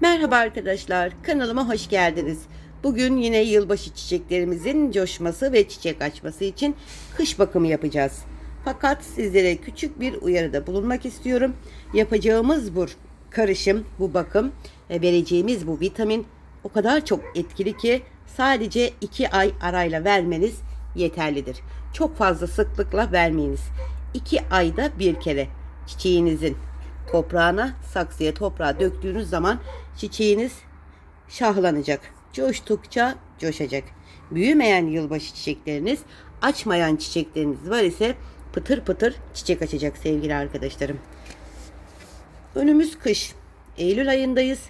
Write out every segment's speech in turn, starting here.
Merhaba arkadaşlar, kanalıma hoş geldiniz. Bugün yine yılbaşı çiçeklerimizin coşması ve çiçek açması için kış bakımı yapacağız. Fakat sizlere küçük bir uyarıda bulunmak istiyorum. Yapacağımız bu karışım, bu bakım, ve vereceğimiz bu vitamin o kadar çok etkili ki sadece 2 ay arayla vermeniz yeterlidir. Çok fazla sıklıkla vermeyiniz. 2 ayda bir kere çiçeğinizin toprağına, saksıya toprağa döktüğünüz zaman çiçeğiniz şahlanacak. Coştukça coşacak. Büyümeyen yılbaşı çiçekleriniz, açmayan çiçekleriniz var ise pıtır pıtır çiçek açacak sevgili arkadaşlarım. Önümüz kış. Eylül ayındayız.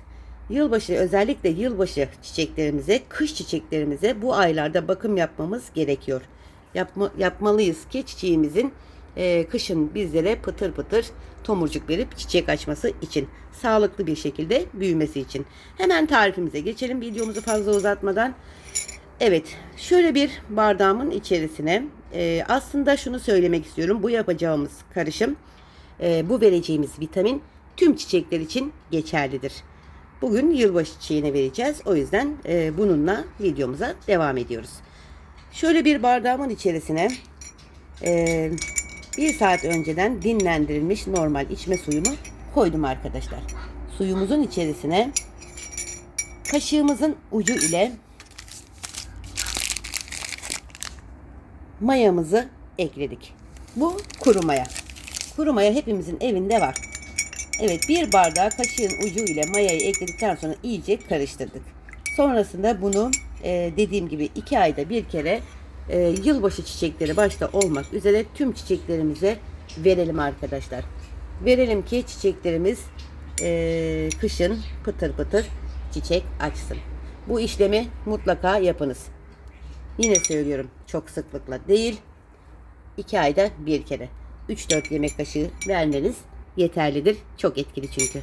Yılbaşı özellikle yılbaşı çiçeklerimize, kış çiçeklerimize bu aylarda bakım yapmamız gerekiyor. Yapma, yapmalıyız ki çiçeğimizin e, kışın bizlere pıtır pıtır tomurcuk verip çiçek açması için. Sağlıklı bir şekilde büyümesi için. Hemen tarifimize geçelim videomuzu fazla uzatmadan. Evet, şöyle bir bardağımın içerisine e, aslında şunu söylemek istiyorum. Bu yapacağımız karışım, e, bu vereceğimiz vitamin tüm çiçekler için geçerlidir. Bugün yılbaşı çiçeğine vereceğiz. O yüzden e, bununla videomuza devam ediyoruz. Şöyle bir bardağımın içerisine e, bir saat önceden dinlendirilmiş normal içme suyumu koydum arkadaşlar. Suyumuzun içerisine kaşığımızın ucu ile mayamızı ekledik. Bu kuru maya. Kuru maya hepimizin evinde var. Evet bir bardağı kaşığın ucu ile mayayı ekledikten sonra iyice karıştırdık. Sonrasında bunu e, dediğim gibi iki ayda bir kere e, yılbaşı çiçekleri başta olmak üzere tüm çiçeklerimize verelim arkadaşlar. Verelim ki çiçeklerimiz e, kışın pıtır pıtır çiçek açsın. Bu işlemi mutlaka yapınız. Yine söylüyorum çok sıklıkla değil. 2 ayda bir kere. 3-4 yemek kaşığı vermeniz yeterlidir. Çok etkili çünkü.